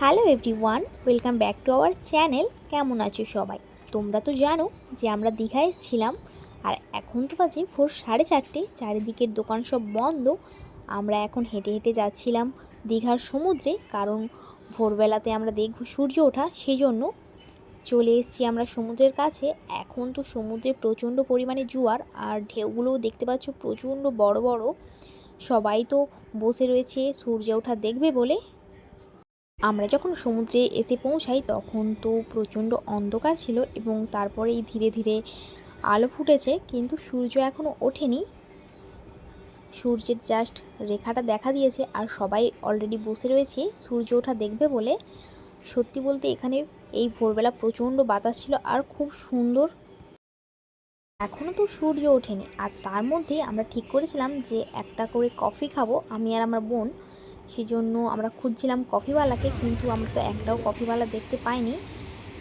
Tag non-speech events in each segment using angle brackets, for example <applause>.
Hello everyone, welcome back to our channel. কেমন আছো সবাই? তোমরা তো জানো যে আমরা দীঘায় ছিলাম, আর এখন তো বাজে ভোর সাড়ে চারটে, চারিদিকের দোকান সব বন্ধ। আমরা এখন হেঁটে হেঁটে যাচ্ছিলাম দীঘার সমুদ্রে, কারণ ভোরবেলাতে আমরা দেখব সূর্য ওঠা সেই জন্য চলে এসেছি আমরা সমুদ্রের কাছে। এখন তো সমুদ্রে প্রচণ্ড পরিমাণে জোয়ার, আর ঢেউগুলোও দেখতে পাচ্ছ প্রচণ্ড বড় বড়। সবাই তো বসে রয়েছে, সূর্য ওঠা দেখবে বলে। আমরা যখন সমুদ্রে এসে পৌঁছাই, তখন তো প্রচণ্ড অন্ধকার ছিল এবং তারপরেই ধীরে ধীরে আলো ফুটেছে, কিন্তু সূর্য এখনও ওঠেনি। সূর্যের জাস্ট রেখাটা দেখা দিয়েছে আর সবাই অলরেডি বসে রয়েছে, সূর্য ওঠা দেখবে বলে। সত্যি বলতে এখানে এই ভোরবেলা প্রচণ্ড বাতাস ছিল আর খুব সুন্দর। এখনও তো সূর্য ওঠেনি। আর তার মধ্যে আমরা ঠিক করেছিলাম যে একটা করে কফি খাব, আমি আর আমার বোন। সেই জন্য আমরা খুঁজছিলাম কফিওয়ালাকে কিন্তু আমরা তো একটাও কফিওয়ালা দেখতে পাইনি।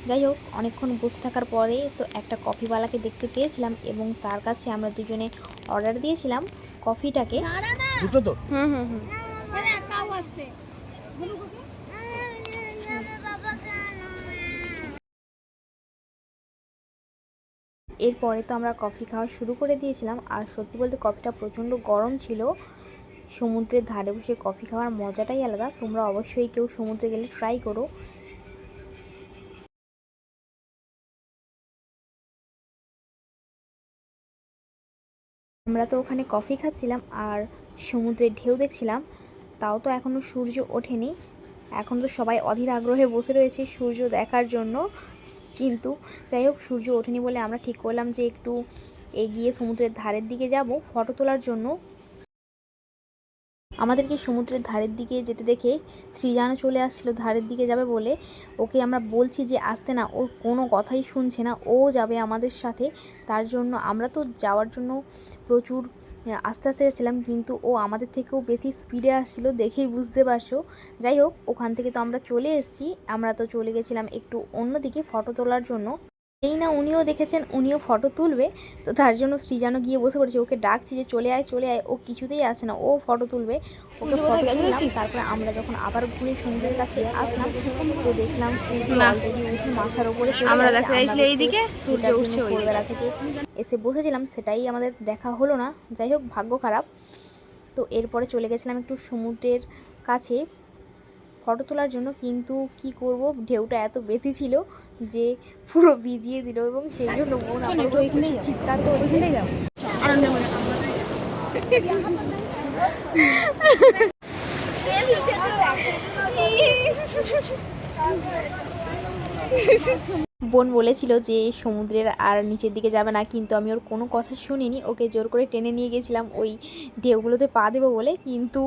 যাই হোক অনেকক্ষণ বসে থাকার পরে তো একটা কফিওয়ালাকে দেখতে পেয়েছিলাম এবং তার কাছে আমরা দুজনে অর্ডার দিয়েছিলাম কফিটাকে। হুম হুম হুম। এরপরে তো আমরা কফি খাওয়া শুরু করে দিয়েছিলাম। আর সত্যি বলতে কফিটা প্রচণ্ড গরম ছিল। সমুদ্রের ধারে বসে কফি খাওয়ার মজাটাই আলাদা। তোমরা অবশ্যই কেউ সমুদ্রে গেলে ট্রাই করো। আমরা তো ওখানে কফি খাচ্ছিলাম আর সমুদ্রের ঢেউ দেখছিলাম, তাও তো এখনও সূর্য ওঠেনি। এখন তো সবাই অধীর আগ্রহে বসে রয়েছে সূর্য দেখার জন্য। কিন্তু যাই হোক, সূর্য ওঠেনি বলে আমরা ঠিক করলাম যে একটু এগিয়ে সমুদ্রের ধারের দিকে যাব ফটো তোলার জন্য। আমাদেরকে সমুদ্রের ধারের দিকে যেতে দেখে সৃজানও চলে আসছিল ধারের দিকে যাবে বলে। ওকে আমরা বলছি যে, আসতে না, ও কোনো কথাই শুনছে না। ও যাবে আমাদের সাথে। তার জন্য আমরা তো যাওয়ার জন্য প্রচুর আস্তে আস্তে এসেছিলাম, কিন্তু ও আমাদের থেকেও বেশি স্পিডে আসছিল দেখেই বুঝতে পারছ। যাই হোক, ওখান থেকে তো আমরা চলে এসেছি। আমরা তো চলে গেছিলাম একটু অন্যদিকে ফটো তোলার জন্য। এই না উনিও দেখেছেন উনিও ফটো তুলবে। তো তার জন্য সৃজানও গিয়ে বসে পড়েছে ওকে ডাকছি যে চলে আয় চলে আয়। ও কিছুতেই আসে না ও ফটো তুলবে। ওকে ফটো তুললাম তারপরে আমরা যখন আবার ঘুরে সমুদ্রের কাছে আসলাম তো দেখলাম অলরেডি উঠে মাথার উপরে আমরা এইদিকে, সূর্য উঠছে ভোরবেলা থেকে। এসে বসেছিলাম সেটাই আমাদের দেখা হলো না। যাই হোক ভাগ্য খারাপ। তো এরপরে চলে গেছিলাম একটু সমুদ্রের কাছে। ফটো তোলার জন্য কিন্তু কি করব? ঢেউটা এত বেশি ছিল যে পুরো ভিজিয়ে দিল এবং সেই জন্য বোন চিৎকার করছে। <laughs> <laughs> <laughs> বোন বলেছিল যে সমুদ্রের আর নিচের দিকে যাবে না, কিন্তু আমি ওর কোনো কথা শুনিনি। ওকে জোর করে টেনে নিয়ে গেছিলাম ওই ঢেউগুলোতে পা দেবো বলে, কিন্তু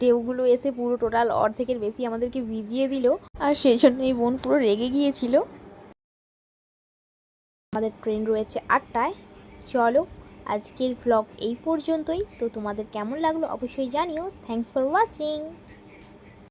ঢেউগুলো এসে পুরো টোটাল অর্ধেকের বেশি আমাদেরকে ভিজিয়ে দিল। আর সেই জন্যই বোন পুরো রেগে গিয়েছিল। আমাদের ট্রেন রয়েছে আটটায়। চলো, আজকের ভ্লগ এই পর্যন্তই। তো তোমাদের কেমন লাগল অবশ্যই জানিও। Thanks for watching